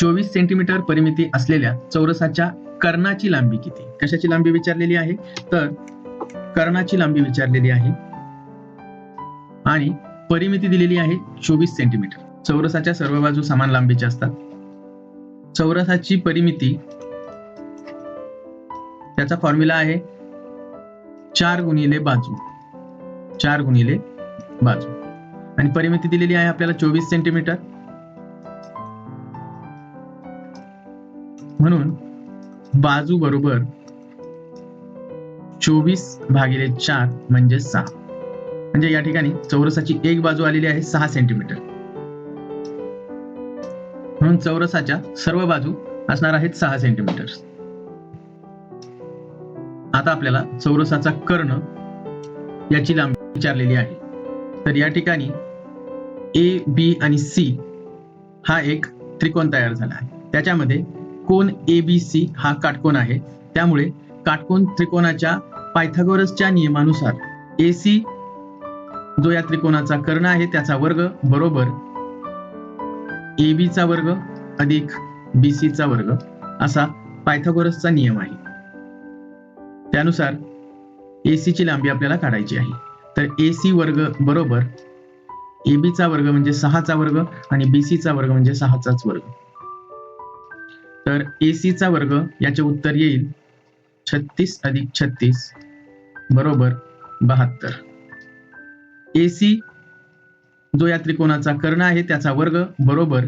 चोवीस सेंटीमीटर परिमिती असलेल्या चौरसाच्या कर्णाची लांबी किती? कशाची लांबी विचारलेली आहे? तर कर्णाची लांबी विचारलेली आहे आणि परिमिती दिलेली आहे चोवीस सेंटीमीटर चौरसाच्या सर्व बाजू समान लांबीच्या असतात. चौरसाची परिमिती त्याचा फॉर्म्युला आहे चार गुणिले बाजू. चार गुणिले बाजू. आणि परिमिती दिलेली आहे आपल्याला चोवीस सेंटीमीटर म्हणून बाजू बरोबर चोवीस भागिले चार म्हणजे सहा. म्हणजे या ठिकाणी चौरसाची एक बाजू आलेली आहे सहा सेंटीमीटर म्हणून चौरसाच्या सर्व बाजू असणार आहेत सहा सेंटीमीटर आता आपल्याला चौरसाचा कर्ण याची लांबी विचारलेली आहे. तर या ठिकाणी ए बी आणि सी हा एक त्रिकोण तयार झाला आहे. त्याच्यामध्ये कोण ए बी सी हा काटकोन आहे. त्यामुळे काटकोन त्रिकोणाच्या पायथागोरसच्या नियमानुसार ए सी जो या त्रिकोणाचा कर्ण आहे त्याचा वर्ग बरोबर ए बी चा वर्ग अधिक बी सी चा वर्ग असा पायथागोरसचा नियम आहे. त्यानुसार ए ची लांबी आपल्याला काढायची आहे. तर ए सी वर्ग बरोबर ए बीचा वर्ग म्हणजे सहाचा वर्ग आणि बी सीचा वर्ग म्हणजे सहाचाच वर्ग. तर ए चा वर्ग याचे उत्तर येईल. छत्तीस अधिक छत्तीस बरोबर बहात्तर. ए सी जो या त्रिकोणाचा कर्ण आहे त्याचा वर्ग बरोबर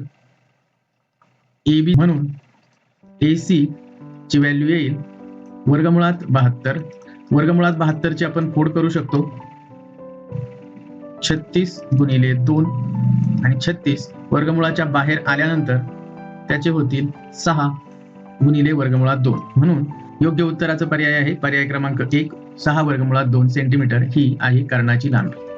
ए बी म्हणून ए सी ची व्हॅल्यू येईल. वर्गमुळात बहात्तर. वर्गमुळात बहात्तरची आपण फोड करू शकतो. छत्तीस गुणिले दोन आणि छत्तीस. वर्गमुळाच्या बाहेर आल्यानंतर त्याचे होतील सहा गुणिले वर्गमुळात दोन. म्हणून योग्य उत्तराचा पर्याय आहे. पर्याय क्रमांक एक सहा वर्गमुळात दोन सेंटीमीटर ही आहे कर्णाची लांबी.